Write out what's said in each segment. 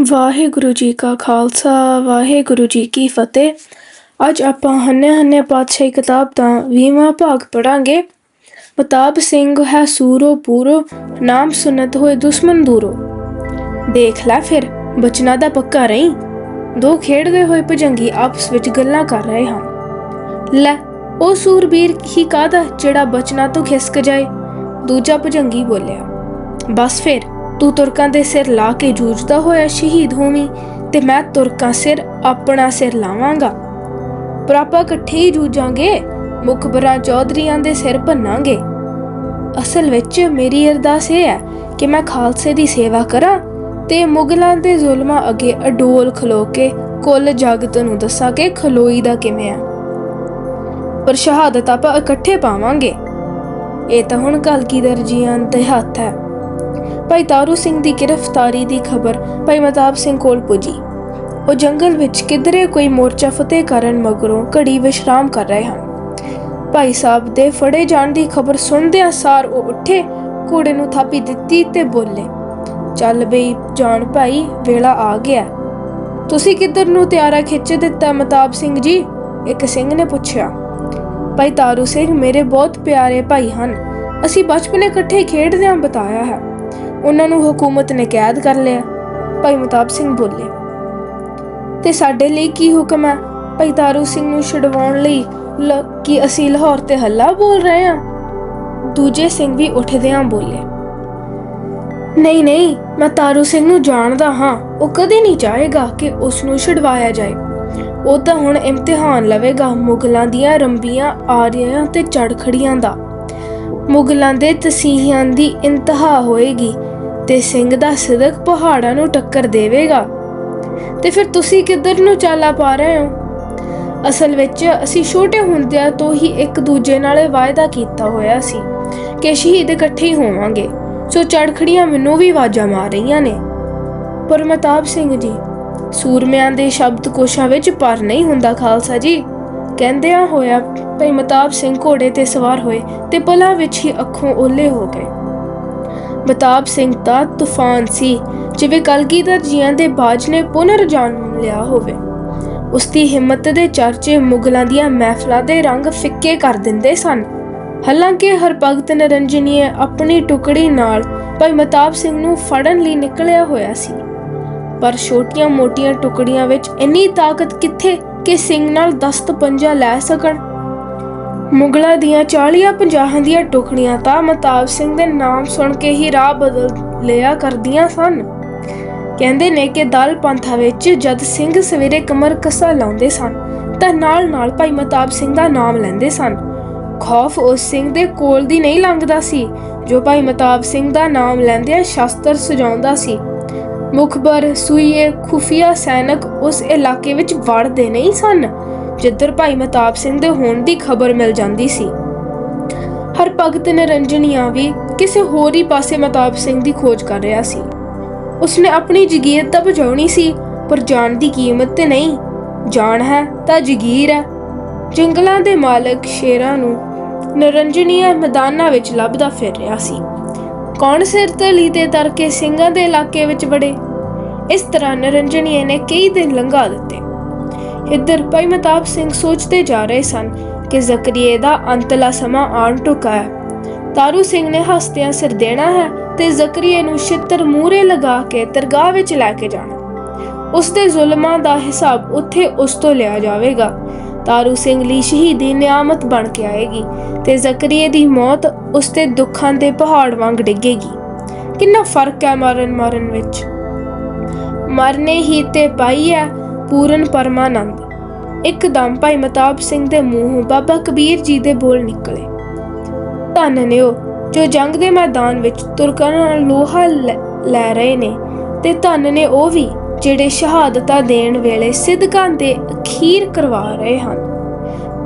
ਵਾਹਿਗੁਰੂ ਜੀ ਕਾ ਖਾਲਸਾ, ਵਾਹਿਗੁਰੂ ਜੀ ਕੀ ਫਤਿਹ। ਅੱਜ ਆਪਾਂ ਹੰਨੇ ਹੰਨੇ ਪਾਤਸ਼ਾਹੀ ਕਿਤਾਬ ਦਾ 20ਵਾਂ ਭਾਗ ਪੜਾਂਗੇ ਮਤਾਬ ਸਿੰਘ ਹੈ ਸੂਰੋ ਪੂਰੋ, ਨਾਮ ਸੁਨਤ ਹੋਏ ਦੁਸ਼ਮਨ ਦੂਰੋ। ਦੇਖ ਲੈ ਫਿਰ, ਬਚਨਾ ਦਾ ਪੱਕਾ ਰਹੀ। ਦੋ ਖੇਡਦੇ ਹੋਏ ਭਜੰਗੀ ਆਪਸ ਵਿੱਚ ਗੱਲਾਂ ਕਰ ਰਹੇ ਹਨ ਲੈ, ਉਹ ਸੂਰਬੀਰ ਹੀ ਕਾਦਾ ਜਿਹੜਾ ਬਚਨਾ ਤੋਂ ਖਿਸਕ ਜਾਏ? ਦੂਜਾ ਭਜੰਗੀ ਬੋਲਿਆ, ਬਸ ਫਿਰ। ਤੂੰ ਤੁਰਕਾਂ ਦੇ ਸਿਰ ਲਾ ਕੇ ਜੂਝਦਾ ਹੋਇਆ ਸ਼ਹੀਦ ਹੋਵੀਂ ਤੇ ਮੈਂ ਤੁਰਕਾਂ ਸਿਰ ਆਪਣਾ ਸਿਰ ਲਾਵਾਂਗਾ। ਪਰ ਆਪਾਂ ਇਕੱਠੇ ਹੀ ਜੂਝਾਂਗੇ, ਮੁਖਬਰਾਂ ਚੌਧਰੀਆਂ ਦੇ ਸਿਰ ਭੰਨਾਂਗੇ। ਅਸਲ ਵਿੱਚ ਮੇਰੀ ਅਰਦਾਸ ਇਹ ਹੈ ਕਿ ਮੈਂ ਖਾਲਸੇ ਦੀ ਸੇਵਾ ਕਰਾਂ ਤੇ ਮੁਗਲਾਂ ਦੇ ਜ਼ੁਲਮਾਂ ਅੱਗੇ ਅਡੋਲ ਖਲੋ ਕੇ ਕੁੱਲ ਜਗਤ ਨੂੰ ਦੱਸਾਂ ਕਿ ਖਲੋਈ ਦਾ ਕਿਵੇਂ ਆ ਪਰ ਸ਼ਹਾਦਤ ਆਪਾਂ ਇਕੱਠੇ ਪਾਵਾਂਗੇ। ਇਹ ਤਾਂ ਹੁਣ ਕਲਗੀਧਰ ਜੀਆਂ ਦੇ ਹੱਥ ਹੈ। ਭਾਈ ਤਾਰੂ ਸਿੰਘ ਦੀ ਗ੍ਰਿਫਤਾਰੀ ਦੀ ਖਬਰ ਭਾਈ ਮਤਾਬ ਸਿੰਘ ਕੋਲ ਪੁੱਜੀ। ਉਹ ਜੰਗਲ ਵਿੱਚ ਕਿਧਰੇ ਕੋਈ ਮੋਰਚਾ ਫਤਿਹ ਕਰਨ ਮਗਰੋਂ ਘੜੀ ਵਿਸ਼ਰਾਮ ਕਰ ਰਹੇ ਹਨ। ਭਾਈ ਸਾਹਿਬ ਦੇ ਫੜੇ ਜਾਣ ਦੀ ਖਬਰ ਸੁਣਦਿਆਂ ਸਾਰ ਉਹ ਉੱਠੇ, ਘੋੜੇ ਨੂੰ ਥਾਪੀ ਦਿੱਤੀ ਤੇ ਬੋਲੇ, ਚੱਲ ਬਈ ਜਾਣ ਭਾਈ, ਵੇਲਾ ਆ ਗਿਆ। ਤੁਸੀਂ ਕਿੱਧਰ ਨੂੰ ਤਿਆਰਾ ਖਿੱਚ ਦਿੱਤਾ ਮਤਾਬ ਸਿੰਘ ਜੀ? ਇੱਕ ਸਿੰਘ ਨੇ ਪੁੱਛਿਆ। ਭਾਈ ਤਾਰੂ ਸਿੰਘ, ਮੇਰੇ ਬਹੁਤ ਪਿਆਰੇ ਭਾਈ ਹਨ। ਅਸੀਂ ਬਚਪਨ ਇਕੱਠੇ ਖੇਡਦਿਆਂ ਬਤਾਇਆ ਹੈ। ਉਹਨਾਂ ਨੂੰ ਹਕੂਮਤ ਨੇ ਕੈਦ ਕਰ ਲਿਆ। ਭਾਈ ਮਤਾਬ ਸਿੰਘ ਬੋਲੇ, ਤੇ ਸਾਡੇ ਲਈ ਕੀ ਹੁਕਮ ਹੈ? ਭਾਈ ਤਾਰੂ ਸਿੰਘ ਨੂੰ ਛਡਵਾਉਣ ਲਈ ਲ- ਅਸੀਂ ਲਾਹੌਰ ਤੇ ਹੱਲਾ ਬੋਲ ਰਹੇ ਹਾਂ? ਦੂਜੇ ਸਿੰਘ ਵੀ ਉੱਠਦਿਆਂ ਬੋਲੇ, ਨਹੀਂ ਨਹੀਂ, ਮੈਂ ਤਾਰੂ ਸਿੰਘ ਨੂੰ ਜਾਣਦਾ ਹਾਂ। ਉਹ ਕਦੇ ਨਹੀਂ ਚਾਹੇਗਾ ਕਿ ਉਸ ਨੂੰ ਛਡਵਾਇਆ ਜਾਏ। ਉਹ ਤਾਂ ਹੁਣ ਇਮਤਿਹਾਨ ਲਵੇਗਾ ਮੁਗਲਾਂ ਦੀਆਂ ਰੰਬੀਆਂ, ਆਰੀਆਂ ਤੇ ਚੜਖੜੀਆਂ ਦਾ। ਮੁਗਲਾਂ ਦੇ ਤਸੀਹਿਆਂ ਦੀ ਇੰਤਹਾ ਹੋਏਗੀ। ਤੇ ਸਿੰਘ ਦਾ ਸਿਦਕ ਪਹਾੜਾਂ ਨੂੰ ਟੱਕਰ ਦੇਵੇਗਾ। ਤੇ ਫਿਰ ਤੁਸੀਂ ਕਿੱਧਰ ਨੂੰ ਚਾਲਾ ਪਾ ਰਹੇ ਹੋ? ਅਸਲ ਵਿੱਚ ਅਸੀਂ ਛੋਟੇ ਹੁੰਦਿਆਂ ਤੋਂ ਹੀ ਇੱਕ ਦੂਜੇ ਨਾਲ ਵਾਅਦਾ ਕੀਤਾ ਹੋਇਆ ਸੀ ਕਿ ਸ਼ਹੀਦ ਇਕੱਠੇ ਹੋਵਾਂਗੇ। ਸੋ ਚੜਖੜੀਆਂ ਮੈਨੂੰ ਵੀ ਆਵਾਜ਼ਾਂ ਮਾਰ ਰਹੀਆਂ ਨੇ। ਪਰ ਮਤਾਬ ਸਿੰਘ ਜੀ, ਸੂਰਮਿਆਂ ਦੇ ਸ਼ਬਦ ਕੋਸ਼ਾਂ ਵਿੱਚ ਪਰ ਨਹੀਂ ਹੁੰਦਾ ਖਾਲਸਾ ਜੀ। ਕਹਿੰਦਿਆਂ ਹੋਇਆ ਭਾਈ ਮਤਾਬ ਸਿੰਘ ਘੋੜੇ ਤੇ ਸਵਾਰ ਹੋਏ ਤੇ ਪਲਾਂ ਵਿੱਚ ਹੀ ਅੱਖੋਂ ਓਲੇ ਹੋ ਗਏ। ਮਤਾਬ ਸਿੰਘ ਦਾ ਤੂਫਾਨ ਸੀ, ਜਿਵੇਂ ਕਲਗੀਧਰ ਜੀਆਂ ਦੇ ਬਾਜ ਨੇ ਪੁਨਰ ਜਨਮ ਲਿਆ ਹੋਵੇ। ਉਸ ਦੀ ਹਿੰਮਤ ਦੇ ਚਰਚੇ ਮੁਗਲਾਂ ਦੀਆਂ ਮਹਿਫਲਾਂ ਦੇ ਰੰਗ ਫਿੱਕੇ ਕਰ ਦਿੰਦੇ ਸਨ। ਹਾਲਾਂਕਿ ਹਰਭਗਤ ਨਰੰਜਨੀਏ ਆਪਣੀ ਟੁਕੜੀ ਨਾਲ ਭਾਈ ਮਤਾਬ ਸਿੰਘ ਨੂੰ ਫੜਨ ਲਈ ਨਿਕਲਿਆ ਹੋਇਆ ਸੀ। ਪਰ ਛੋਟੀਆਂ-ਮੋਟੀਆਂ ਟੁਕੜੀਆਂ ਵਿੱਚ ਇੰਨੀ ਤਾਕਤ ਕਿੱਥੇ ਕਿ ਸਿੰਘ ਨਾਲ ਦਸਤ ਪੰਜਾ ਲੈ ਸਕਣ? ਮੁਗਲਾਂ ਦੀਆਂ 40-50 ਦੀਆਂ ਟੁਕੜੀਆਂ ਤਾਂ ਮਤਾਬ ਸਿੰਘ ਦੇ ਨਾਮ ਸੁਣ ਕੇ ਹੀ ਰਾਹ ਬਦਲ ਲਿਆ ਕਰਦੀਆਂ ਸਨ। ਕਹਿੰਦੇ ਨੇ ਕਿ ਦਲ ਪੰਥਾ ਵਿੱਚ ਜਦ ਸਿੰਘ ਸਵੇਰੇ ਕਮਰ ਕਸਾ ਲਾਉਂਦੇ ਸਨ, ਤਾਂ ਨਾਲ-ਨਾਲ ਭਾਈ ਮਤਾਬ ਸਿੰਘ ਦਾ ਨਾਮ ਲੈਂਦੇ ਸਨ। ਖੌਫ ਉਸ ਸਿੰਘ ਦੇ ਕੋਲ ਦੀ ਨਹੀਂ ਲੰਘਦਾ ਸੀ, ਜੋ ਭਾਈ ਮਤਾਬ ਸਿੰਘ ਦਾ ਨਾਮ ਲੈਂਦਿਆਂ ਸ਼ਾਸਤਰ ਸਜਾਉਂਦਾ ਸੀ। ਮੁਖਬਰ, ਸੂਈਏ, ਖੁਫੀਆ ਸੈਨਿਕ ਉਸ ਇਲਾਕੇ ਵਿੱਚ ਵੜਦੇ ਨਹੀਂ ਸਨ। ਜਿੱਧਰ ਭਾਈ ਮਤਾਬ ਸਿੰਘ ਦੇ ਹੋਣ ਦੀ ਖਬਰ ਮਿਲ ਜਾਂਦੀ ਸੀ। ਹਰ ਭਗਤ ਨਿਰੰਜਨੀਆਂ ਵੀ ਕਿਸੇ ਹੋਰ ਹੀ ਪਾਸੇ ਮਤਾਬ ਸਿੰਘ ਦੀ ਖੋਜ ਕਰ ਰਿਹਾ ਸੀ। ਉਸਨੇ ਆਪਣੀ ਜਗੀਰ ਤਾਂ ਬਚਾਉਣੀ ਸੀ, ਪਰ ਜਾਨ ਦੀ ਕੀਮਤ ਤੇ ਨਹੀਂ। ਜਾਨ ਹੈ ਤਾਂ ਜਗੀਰ ਹੈ। ਜੰਗਲਾਂ ਦੇ ਮਾਲਕ ਸ਼ੇਰਾਂ ਨੂੰ ਨਿਰੰਜਨੀਆ ਮੈਦਾਨਾਂ ਵਿੱਚ ਲੱਭਦਾ ਫਿਰ ਰਿਹਾ ਸੀ। ਕੌਣ ਸਿਰ ਤਲੀ ਤੇ ਤਰਕੇ ਸਿੰਘਾਂ ਦੇ ਇਲਾਕੇ ਵਿੱਚ ਵੜੇ? ਇਸ ਤਰ੍ਹਾਂ ਨਿਰੰਜਨੀਏ ਨੇ ਕਈ ਦਿਨ ਲੰਘਾ ਦਿੱਤੇ। ਇੱਧਰ ਭਾਈ ਮਤਾਬ ਸਿੰਘ ਸੋਚਦੇ ਜਾ ਰਹੇ ਸਨ ਕਿ ਜ਼ਕਰੀਏ ਦਾ ਅੰਤਲਾ ਸਮਾਂ ਆਣ ਟੁਕਾ ਹੈ। ਤਾਰੂ ਸਿੰਘ ਨੇ ਹੱਸਦਿਆਂ ਸਿਰ ਦੇਣਾ ਹੈ ਤੇ ਜ਼ਕਰੀਏ ਨੂੰ ਛਿੱਤਰ ਮੂਰੇ ਲਗਾ ਕੇ ਦਰਗਾਹ ਵਿੱਚ ਲੈ ਕੇ ਜਾਣਾ। ਉਸ ਦੇ ਜ਼ੁਲਮਾਂ ਦਾ ਹਿਸਾਬ ਉੱਥੇ ਉਸ ਤੋਂ ਲਿਆ ਜਾਵੇਗਾ। ਤਾਰੂ ਸਿੰਘ ਲਈ ਸ਼ਹੀਦੀ ਨਿਆਮਤ ਬਣ ਕੇ ਆਏਗੀ ਤੇ ਜ਼ਕਰੀਏ ਦੀ ਮੌਤ ਉਸ ਤੇ ਦੁੱਖਾਂ ਦੇ ਪਹਾੜ ਵਾਂਗ ਡਿੱਗੇਗੀ। ਕਿੰਨਾ ਫ਼ਰਕ ਹੈ ਮਰਨ ਮਰਨ ਵਿੱਚ। ਮਰਨੇ ਹੀ ਤੇ ਪਾਈ ਹੈ ਪੂਰਨ ਪਰਮਾਨੰਦ। ਇੱਕਦਮ ਭਾਈ ਮਤਾਬ ਸਿੰਘ ਦੇ ਮੂੰਹੋਂ ਬਾਬਾ ਕਬੀਰ ਜੀ ਦੇ ਬੋਲ ਨਿਕਲੇ। ਧੰਨ ਨੇ ਉਹ, ਜੋ ਜੰਗ ਦੇ ਮੈਦਾਨ ਵਿੱਚ ਤੁਰਕਾਂ ਨਾਲ ਲੋਹਾ ਲੈ ਰਹੇ ਨੇ, ਤੇ ਧੰਨ ਨੇ ਉਹ ਵੀ, ਜਿਹੜੇ ਸ਼ਹਾਦਤਾਂ ਦੇਣ ਵੇਲੇ ਸਿੱਧਕਾਂ ਦੇ ਅਖੀਰ ਕਰਵਾ ਰਹੇ ਹਨ।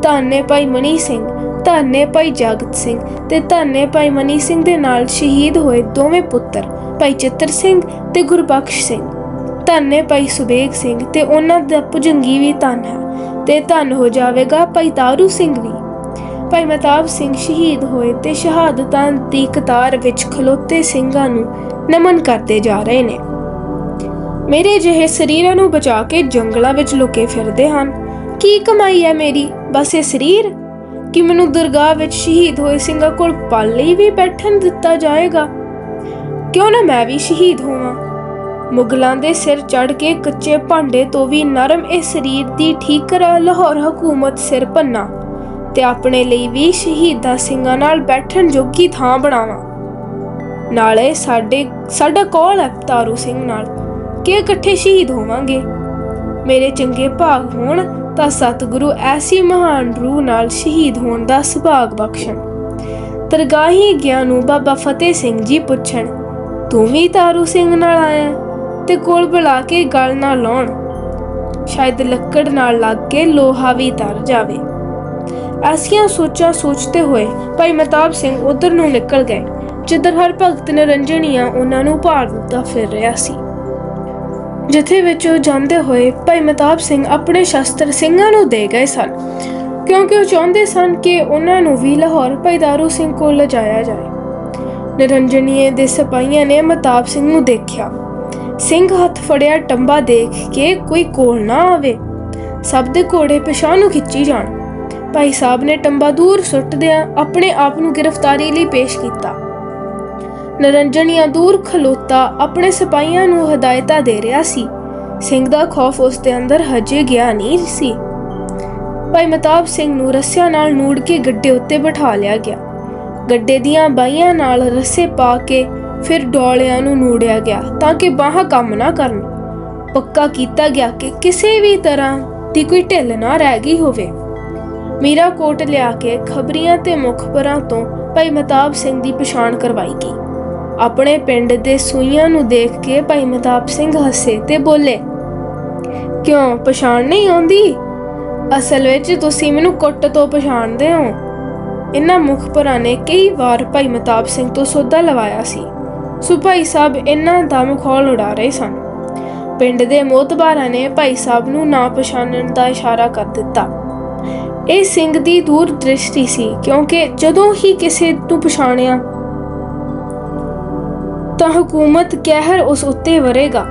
ਧੰਨੇ ਭਾਈ ਮਨੀ ਸਿੰਘ, ਧੰਨੇ ਭਾਈ ਜਗਤ ਸਿੰਘ, ਤੇ ਧੰਨੇ ਭਾਈ ਮਨੀ ਸਿੰਘ ਦੇ ਨਾਲ ਸ਼ਹੀਦ ਹੋਏ ਦੋਵੇਂ ਪੁੱਤਰ, ਭਾਈ ਚਿੱਤਰ ਸਿੰਘ ਤੇ ਗੁਰਬਖਸ਼ ਸਿੰਘ। ਧੰਨ ਭਾਈ ਸੁਬੇਗ ਸਿੰਘ, ਤੇ ਉਹਨਾਂ ਦਾ ਭੁਜੰਗੀ ਵੀ ਧੰਨ ਹੈ, ਤੇ ਧੰਨ ਹੋ ਜਾਵੇਗਾ ਭਾਈ ਤਾਰੂ ਸਿੰਘ ਵੀ। ਭਾਈ ਮਤਾਬ ਸਿੰਘ ਸ਼ਹੀਦ ਹੋਏ ਤੇ ਸ਼ਹਾਦਤਾਂ ਦੀ ਕਤਾਰ ਵਿੱਚ ਖਲੋਤੇ ਸਿੰਘਾਂ ਨੂੰ ਨਮਨ ਕਰਦੇ ਜਾ ਰਹੇ ਨੇ। ਮੇਰੇ ਜਿਹੇ ਸਰੀਰਾਂ ਨੂੰ ਬਚਾ ਕੇ ਜੰਗਲਾਂ ਵਿੱਚ ਲੁਕੇ ਫਿਰਦੇ ਹਨ। ਕੀ ਕਮਾਈ ਹੈ ਮੇਰੀ? ਬਸ ਇਹ ਸਰੀਰ? ਕਿ ਮੈਨੂੰ ਦਰਗਾਹ ਵਿੱਚ ਸ਼ਹੀਦ ਹੋਏ ਸਿੰਘਾਂ ਕੋਲ ਪਲ ਲਈ ਵੀ ਬੈਠਣ ਦਿੱਤਾ ਜਾਏਗਾ? ਕਿਉਂ ਨਾ ਮੈਂ ਵੀ ਸ਼ਹੀਦ ਹੋਵਾਂ? ਮੁਗਲਾਂ ਦੇ ਸਿਰ ਚੜ ਕੇ ਕੱਚੇ ਭਾਂਡੇ ਤੋਂ ਵੀ ਨਰਮ ਇਹ ਸਰੀਰ ਦੀ ਠੀਕਰ ਲਾਹੌਰ ਹਕੂਮਤ ਸਿਰ ਪੰਨਾ ਤੇ ਆਪਣੇ ਲਈ ਵੀ ਸ਼ਹੀਦਾਂ ਸਿੰਘਾਂ ਨਾਲ ਬੈਠਣ ਜੋਗੀ ਥਾਂ ਬਣਾਵਾਂ। ਨਾਲੇ ਸਾਡੇ, ਸਾਡਾ ਕੋਲ ਹੈ ਤਾਰੂ ਸਿੰਘ ਨਾਲ। ਕਿ ਇਕੱਠੇ ਸ਼ਹੀਦ ਹੋਵਾਂਗੇ? ਮੇਰੇ ਚੰਗੇ ਭਾਗ ਹੋਣ ਤਾਂ ਸਤਿਗੁਰੂ ਐਸੀ ਮਹਾਨ ਰੂਹ ਨਾਲ ਸ਼ਹੀਦ ਹੋਣ ਦਾ ਸੁਭਾਗ ਬਖਸ਼ਣ। ਤਰਗਾਹੀ ਗਿਆ ਨੂੰ ਬਾਬਾ ਫਤਿਹ ਸਿੰਘ ਜੀ ਪੁੱਛਣ, ਤੂੰ ਵੀ ਤਾਰੂ ਸਿੰਘ ਨਾਲ ਆਇਆ? ਤੇ ਕੋਲ ਬੁਲਾ ਕੇ ਗਲ ਨਾ ਲਾਉਣ। ਸ਼ਾਇਦ ਲੱਕੜ ਨਾਲ ਲੱਗ ਕੇ ਲੋਹਾ ਵੀ ਤਰ ਜਾਵੇ। ਐਸੀਆਂ ਸੋਚਾਂ ਸੋਚਦੇ ਹੋਏ ਭਾਈ ਮਤਾਬ ਸਿੰਘ ਉਧਰ ਨੂੰ ਨਿਕਲ ਗਏ, ਜਿੱਧਰ ਹਰ ਭਗਤ ਨਿਰੰਜਨੀਆਂ ਉਹਨਾਂ ਨੂੰ ਭਾਲਦਾ ਫਿਰ ਰਿਹਾ ਸੀ। ਜਿੱਥੇ ਵਿੱਚ ਉਹ ਜਾਂਦੇ ਹੋਏ ਭਾਈ ਮਤਾਬ ਸਿੰਘ ਆਪਣੇ ਸ਼ਸਤਰ ਸਿੰਘਾਂ ਨੂੰ ਦੇ ਗਏ ਸਨ, ਕਿਉਂਕਿ ਉਹ ਚਾਹੁੰਦੇ ਸਨ ਕਿ ਉਹਨਾਂ ਨੂੰ ਵੀ ਲਾਹੌਰ ਭਾਈ ਦਾਰੂ ਸਿੰਘ ਕੋਲ ਲਿਜਾਇਆ ਜਾਏ। ਨਿਰੰਜਨੀਏ ਦੇ ਸਿਪਾਹੀਆਂ ਨੇ ਮਤਾਬ ਸਿੰਘ ਨੂੰ ਦੇਖਿਆ। ਸਿੰਘ ਹੱਥ ਫੜਿਆ ਟੰਬਾ ਦੇਖ ਕੇ ਕੋਈ ਕੋਲ ਨਾ ਆਵੇ। ਸਭ ਦੇ ਘੋੜੇ ਪਿਛਾਂ ਨੂੰ ਖਿੱਚੀ ਜਾਣ। ਭਾਈ ਸਾਹਿਬ ਨੇ ਟੰਬਾ ਦੂਰ ਸੁੱਟਦਿਆਂ ਆਪਣੇ ਆਪ ਨੂੰ ਗ੍ਰਿਫਤਾਰੀ ਲਈ ਪੇਸ਼ ਕੀਤਾ। ਨਰੰਜਨੀਆ ਦੂਰ ਖਲੋਤਾ ਆਪਣੇ ਸਿਪਾਹੀਆਂ ਨੂੰ ਹਦਾਇਤਾਂ ਦੇ ਰਿਹਾ ਸੀ। ਸਿੰਘ ਦਾ ਖੌਫ ਉਸ ਦੇ ਅੰਦਰ ਹਜੇ ਗਿਆ ਨਹੀਂ ਸੀ। ਭਾਈ ਮਤਾਬ ਸਿੰਘ ਨੂੰ ਰੱਸਿਆਂ ਨਾਲ ਨੂੜ ਕੇ ਗੱਡੇ ਉੱਤੇ ਬਿਠਾ ਲਿਆ ਗਿਆ। ਗੱਡੇ ਦੀਆਂ ਬਾਈਆਂ ਨਾਲ ਰੱਸੇ ਪਾ ਕੇ ਫਿਰ ਡੋਲਿਆਂ ਨੂੰ ਨੂੜਿਆ ਗਿਆ ਤਾਂ ਕਿ ਬਾਹਾਂ ਕੰਮ ਨਾ ਕਰਨ। ਪੱਕਾ ਕੀਤਾ ਗਿਆ ਕਿ ਕਿਸੇ ਵੀ ਤਰ੍ਹਾਂ ਦੀ ਕੋਈ ਢਿੱਲ ਨਾ ਰਹਿ ਗਈ ਹੋਵੇ। ਮੀਰਾ ਕੋਟ ਲਿਆ ਕੇ ਖਬਰੀਆਂ ਤੇ ਮੁਖਬਰਾਂ ਤੋਂ ਭਾਈ ਮਤਾਬ ਸਿੰਘ ਦੀ ਪਛਾਣ ਕਰਵਾਈ ਗਈ। ਆਪਣੇ ਪਿੰਡ ਦੇ ਸੂਈਆਂ ਨੂੰ ਦੇਖ ਕੇ ਭਾਈ ਮਤਾਬ ਸਿੰਘ ਹੱਸੇ ਤੇ ਬੋਲੇ, ਕਿਉਂ, ਪਛਾਣ ਨਹੀਂ ਆਉਂਦੀ? ਅਸਲ ਵਿੱਚ ਤੁਸੀਂ ਮੈਨੂੰ ਕੁੱਟ ਤੋਂ ਪਛਾਣਦੇ ਹੋ। ਇਹਨਾਂ ਮੁਖਬਰਾਂ ਨੇ ਕਈ ਵਾਰ ਭਾਈ ਮਤਾਬ ਸਿੰਘ ਤੋਂ ਸੌਦਾ ਲਵਾਇਆ ਸੀ। ਸੋ ਭਾਈ ਸਾਹਿਬ ਇਹਨਾਂ ਦਾ ਮਖੌਲ ਉਡਾ ਰਹੇ ਸਨ। ਪਿੰਡ ਦੇ ਮੋਤਬਾਰਾਂ ਨੇ ਭਾਈ ਸਾਹਿਬ ਨੂੰ ਨਾ ਪਛਾਣਨ ਦਾ ਇਸ਼ਾਰਾ ਕਰ ਦਿੱਤਾ। ਇਹ ਸਿੰਘ ਦੀ ਦੂਰ ਦ੍ਰਿਸ਼ਟੀ ਸੀ, ਕਿਉਂਕਿ ਜਦੋਂ ਹੀ ਕਿਸੇ ਨੂੰ ਪਛਾਣਿਆ, ਤਾਂ ਹਕੂਮਤ ਕਹਿਰ ਉਸ ਉੱਤੇ ਵਰੇਗਾ।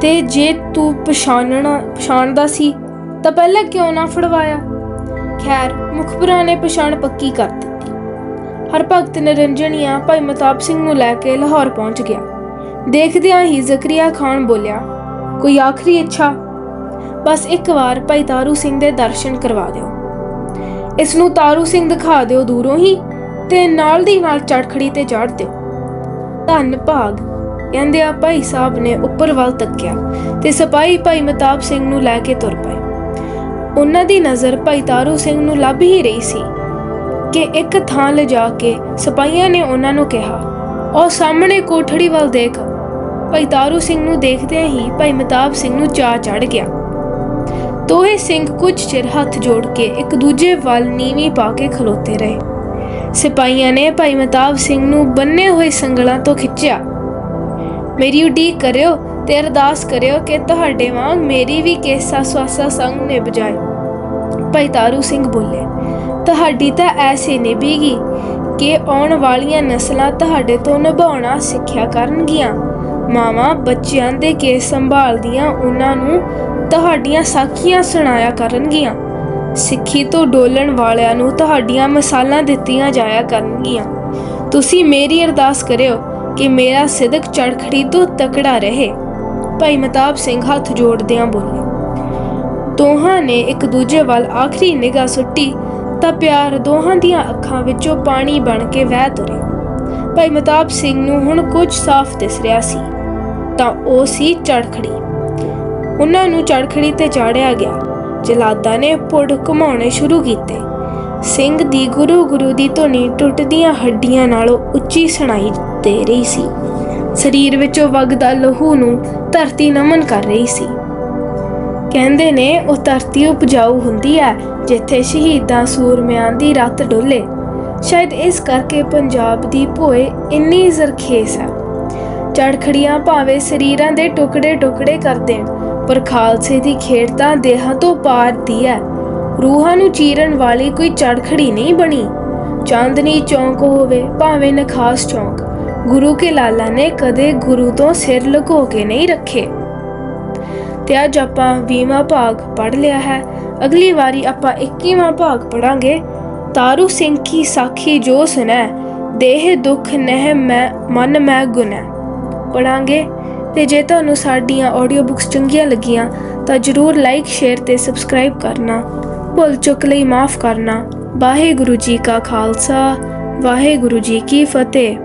ਤੇ ਜੇ ਤੂੰ ਪਛਾਣਣਾ ਪਛਾਣਦਾ ਸੀ, ਤਾਂ ਪਹਿਲਾਂ ਕਿਉਂ ਨਾ ਫੜਵਾਇਆ? ਖੈਰ, ਮੁਖਬਰਾਂ ਨੇ ਪਛਾਣ ਪੱਕੀ ਕਰ ਦਿੱਤੀ ਹਰ ਭਗਤ ਨਿਰੰਜਨੀਆ ਭਾਈ ਮਤਾਬ ਸਿੰਘ ਨੂੰ ਲੈ ਕੇ ਲਾਹੌਰ ਪਹੁੰਚ ਗਿਆ। ਦੇਖਦਿਆਂ ਹੀ ਜ਼ਕਰੀਆ ਖਾਨ ਬੋਲਿਆ, ਕੋਈ ਆਖਰੀ ਇੱਛਾ? ਬਸ ਇੱਕ ਵਾਰ ਭਾਈ ਤਾਰੂ ਸਿੰਘ ਦੇ ਦਰਸ਼ਨ ਕਰਵਾ ਦਿਓ। ਇਸ ਨੂੰ ਤਾਰੂ ਸਿੰਘ ਦਿਖਾ ਦਿਓ ਦੂਰੋਂ ਹੀ ਤੇ ਨਾਲ ਦੀ ਨਾਲ ਚੜਖੜੀ ਤੇ ਚੜ੍ਹ ਦਿਓ। ਧੰਨ ਭਾਗ। ਕਹਿੰਦੇ ਆ ਭਾਈ ਸਾਹਿਬ ਨੇ ਉੱਪਰ ਵੱਲ ਤੱਕਿਆ ਤੇ ਸਿਪਾਹੀ ਭਾਈ ਮਤਾਬ ਸਿੰਘ ਨੂੰ ਲੈ ਕੇ ਤੁਰ ਪਏ। ਉਹਨਾਂ ਦੀ ਨਜ਼ਰ ਭਾਈ ਤਾਰੂ ਸਿੰਘ ਨੂੰ ਲੱਭ ਹੀ ਰਹੀ ਸੀ। ਕਿ ਇੱਕ ਥਾਂ ਲਿਜਾ ਕੇ ਸਿਪਾਹੀਆਂ ਨੇ ਉਹਨਾਂ ਨੂੰ ਕਿਹਾ, ਉਹ ਸਾਹਮਣੇ ਕੋਠੜੀ ਵੱਲ ਦੇਖ। ਭਾਈ ਤਾਰੂ ਸਿੰਘ ਨੂੰ ਦੇਖਦਿਆਂ ਹੀ ਭਾਈ ਮਤਾਬ ਸਿੰਘ ਨੂੰ ਚਾਹ ਚੜ ਗਿਆ। ਦੋਹੇ ਸਿੰਘ ਕੁਝ ਚਿਰ ਹੱਥ ਜੋੜ ਕੇ ਇੱਕ ਦੂਜੇ ਵੱਲ ਨੀਵੀਂ ਪਾ ਕੇ ਖਲੋਤੇ ਰਹੇ। ਸਿਪਾਹੀਆਂ ਨੇ ਭਾਈ ਮਤਾਬ ਸਿੰਘ ਨੂੰ ਬੰਨੇ ਹੋਏ ਸੰਗਲਾਂ ਤੋਂ ਖਿੱਚਿਆ। ਮੇਰੀ ਉਡੀਕ ਕਰਿਓ ਤੇ ਅਰਦਾਸ ਕਰਿਓ ਕਿ ਤੁਹਾਡੇ ਵਾਂਗ ਮੇਰੀ ਵੀ ਕੇਸਾ ਸਵਾਸਾ ਸੰਗ ਨੇ ਬਜਾਏ ਭਾਈ ਤਾਰੂ ਸਿੰਘ ਬੋਲੇ। ਤੁਹਾਡੀ ਤਾਂ ਐਸੇ ਨਿਭੇਗੀ ਕਿ ਆਉਣ ਵਾਲੀਆਂ ਨਸਲਾਂ ਤੁਹਾਡੇ ਤੋਂ ਨਿਭਾਉਣਾ ਸਿੱਖਿਆ ਕਰਨਗੀਆਂ। ਮਾਵਾਂ ਬੱਚਿਆਂ ਦੇ ਕੇਸ ਸੰਭਾਲਦੀਆਂ ਉਹਨਾਂ ਨੂੰ ਤੁਹਾਡੀਆਂ ਸਾਖੀਆਂ ਸੁਣਾਇਆ ਕਰਨਗੀਆਂ। ਸਿੱਖੀ ਤੋਂ ਡੋਲਣ ਵਾਲਿਆਂ ਨੂੰ ਤੁਹਾਡੀਆਂ ਮਿਸਾਲਾਂ ਦਿੱਤੀਆਂ ਜਾਇਆ ਕਰਨਗੀਆਂ। ਤੁਸੀਂ ਮੇਰੀ ਅਰਦਾਸ ਕਰਿਓ ਕਿ ਮੇਰਾ ਸਿਦਕ ਚੜਖੜੀ ਤੋਂ ਤਕੜਾ ਰਹੇ। ਭਾਈ ਮਤਾਬ ਸਿੰਘ ਹੱਥ ਜੋੜਦਿਆਂ ਬੋਲੇ ਦੋਹਾਂ ਨੇ ਇੱਕ ਦੂਜੇ ਵੱਲ ਆਖਰੀ ਨਿਗਾਹ ਸੁੱਟੀ ਤਾਂ ਪਿਆਰ ਦੋਹਾਂ ਦੀਆਂ ਅੱਖਾਂ ਵਿੱਚੋਂ ਪਾਣੀ ਬਣ ਕੇ ਵਹਿ ਤੁਰੇ ਭਾਈ ਮਤਾਬ ਸਿੰਘ ਨੂੰ ਹੁਣ ਕੁਝ ਸਾਫ਼ ਦਿਸ ਰਿਹਾ ਸੀ, ਤਾਂ ਉਹ ਸੀ ਚੜਖੜੀ। ਉਹਨਾਂ ਨੂੰ ਚੜਖੜੀ ਤੇ ਚਾੜਿਆ ਗਿਆ। ਜਲਾਦਾ ਨੇ ਪੁੜ ਘੁਮਾਉਣੇ ਸ਼ੁਰੂ ਕੀਤੇ। ਸਿੰਘ ਦੀ ਗੁਰੂ ਗੁਰੂ ਦੀ ਧੁਨੀ ਟੁੱਟਦੀਆਂ ਹੱਡੀਆਂ ਨਾਲੋਂ ਉੱਚੀ ਸੁਣਾਈ ਦੇ ਰਹੀ ਸੀ। ਸਰੀਰ ਵਿੱਚੋਂ ਵਗਦਾ ਲਹੂ ਨੂੰ ਧਰਤੀ ਨਮਨ ਕਰ ਰਹੀ ਸੀ। ਕਹਿੰਦੇ ਨੇ, ਉਹ ਧਰਤੀ ਉਪਜਾਊ ਹੁੰਦੀ ਹੈ, ਜਿੱਥੇ ਸ਼ਹੀਦਾਂ ਸੂਰਮਿਆਂ ਦੀ ਰੱਤ ਡੋਲੇ। ਸ਼ਾਇਦ ਇਸ ਕਰਕੇ ਪੰਜਾਬ ਦੀ ਭੋਏ ਇੰਨੀ ਜ਼ਰਖੇਸ ਹੈ। ਚੜਖੜੀਆਂ ਭਾਵੇਂ ਸਰੀਰਾਂ ਦੇ ਟੁਕੜੇ ਟੁਕੜੇ ਕਰ ਦੇਣ, ਪਰ ਖਾਲਸੇ ਦੀ ਖੇਡ ਤਾਂ ਦੇਹਾਂ ਤੋਂ ਪਾਰ ਦੀ ਹੈ। ਰੂਹਾਂ ਨੂੰ ਚੀਰਨ ਵਾਲੀ ਕੋਈ ਚੜਖੜੀ ਨਹੀਂ ਬਣੀ। ਚਾਂਦਨੀ ਚੌਂਕ ਹੋਵੇ, ਭਾਵੇਂ ਨਖਾਸ ਚੌਂਕ, ਗੁਰੂ ਕੇ ਲਾਲਾ ਨੇ ਕਦੇ ਗੁਰੂ ਤੋਂ ਸਿਰ ਲੁਕੋ ਕੇ ਨਹੀਂ ਰੱਖੇ। ਤੇ ਅੱਜ ਆਪਾਂ 20ਵਾਂ ਭਾਗ ਪੜ੍ਹ ਲਿਆ ਹੈ। ਅਗਲੀ ਵਾਰੀ ਆਪਾਂ 21ਵਾਂ ਭਾਗ ਪੜਾਂਗੇ ਤਾਰੂ ਸਿੰਘ ਕੀ ਸਾਖੀ ਜੋ ਸੁਨੈ ਦੇਹ ਦੁਖ ਨਹਿ ਮੈਂ, ਮਨ ਮੈਂ ਗੁਨੈ ਪੜਾਂਗੇ ਤੇ ਜੇ ਤੁਹਾਨੂੰ ਸਾਡੀਆਂ ਆਡੀਓ ਬੁੱਕਸ ਚੰਗੀਆਂ ਲੱਗੀਆਂ, ਤਾਂ ਜਰੂਰ ਲਾਈਕ ਸ਼ੇਅਰ ਤੇ ਸਬਸਕ੍ਰਾਈਬ ਕਰਨਾ। ਭੁੱਲ ਚੁੱਕ ਲਈ ਮਾਫ ਕਰਨਾ। ਵਾਹਿਗੁਰੂ ਜੀ ਕਾ ਖਾਲਸਾ, ਵਾਹਿਗੁਰੂ ਜੀ ਕੀ ਫਤਿਹ।